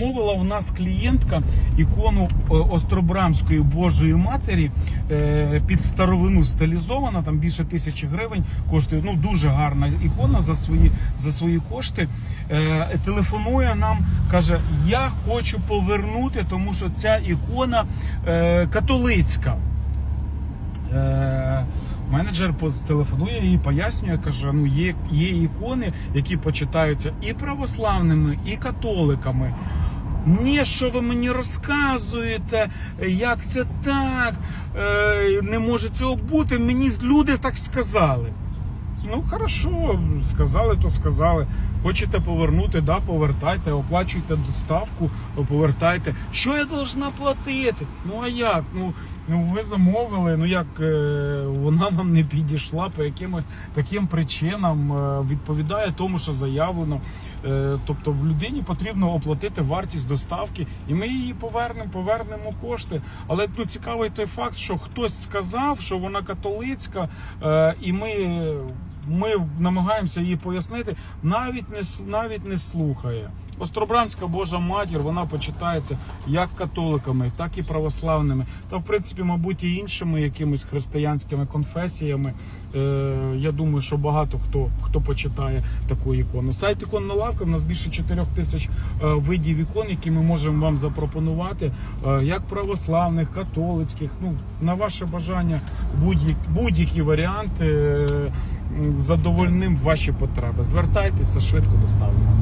Мовила у нас клієнтка ікону е, Остробрамської Божої Матері е, під старовину стилізована, там більше тисячі гривень коштує. Ну дуже гарна ікона за свої за свої кошти. Е, Телефонує нам, каже: Я хочу повернути, тому що ця ікона католицька. Менеджер телефонує і пояснює, каже: ну є, є ікони, які почитаються і православними, і католиками. Ні, що ви мені розказуєте, як це так, е, не може цього бути. Мені люди так сказали. Ну, хорошо, сказали, то сказали. Хочете повернути, да, повертайте, оплачуйте доставку, повертайте. Що я должна платити? Ну а як? Ну, ну ви замовили, ну як е, вона вам не підійшла по якимось таким причинам, е, відповідає тому, що заявлено. Е, тобто в людині потрібно оплатити вартість доставки, і ми її повернемо, повернемо кошти. Але ну, цікавий той факт, що хтось сказав, що вона католицька, е, і ми. Ми намагаємося їй пояснити, навіть не навіть не слухає. Остробранська Божа матір вона почитається як католиками, так і православними, та в принципі, мабуть, і іншими якимись християнськими конфесіями. Е, я думаю, що багато хто хто почитає таку ікону. Сайт іконна лавка. В нас більше 4 тисяч е, видів ікон, які ми можемо вам запропонувати, е, як православних, католицьких. Ну на ваше бажання будь-які будь-які варіанти. Задовольним ваші потреби. Звертайтеся, швидко доставимо.